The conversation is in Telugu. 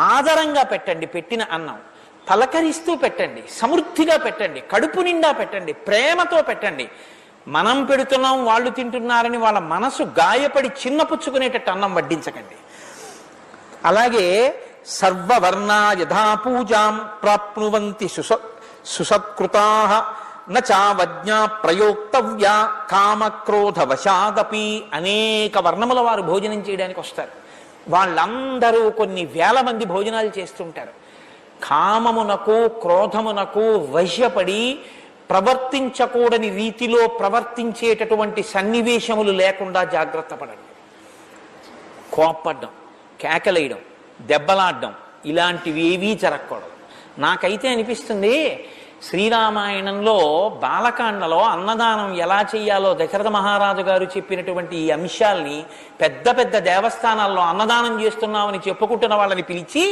ఆదరంగా పెట్టండి పెట్టిన అన్నం. పలకరిస్తూ పెట్టండి సమృద్ధిగా పెట్టండి కడుపు నిండా పెట్టండి ప్రేమతో పెట్టండి. మనం పెడుతున్నాం వాళ్ళు తింటున్నారని వాళ్ళ మనసు గాయపడి చిన్నపుచ్చుకునేటట్టు అన్నం వడ్డించకండి. అలాగే సర్వవర్ణ యథా పూజాం ప్రాప్నువంతి సుస సుసత్కృతా నావజ్ఞా ప్రయోక్తవ్యా కామక్రోధ వశాదపి అనేక వర్ణముల వారు భోజనం చేయడానికి వస్తారు. వాళ్ళందరూ కొన్ని వేల మంది భోజనాలు చేస్తుంటారు. కామమునకు క్రోధమునకు వశ్యపడి ప్రవర్తించకూడని రీతిలో ప్రవర్తించేటటువంటి సన్నివేశములు లేకుండా జాగ్రత్త పడండి. కోప్పడ్డం కేకలేయడం దెబ్బలాడడం ఇలాంటివి ఏవీ జరగకూడదు నాకైతే అనిపిస్తుంది శ్రీరామాయణంలో బాలకాండలో అన్నదానం ఎలా చేయాలో దశరథ మహారాజు గారు చెప్పినటువంటి ఈ అంశాల్ని పెద్ద పెద్ద దేవస్థానాల్లో అన్నదానం చేస్తున్నామని చెప్పుకుంటున్న వాళ్ళని పిలిచి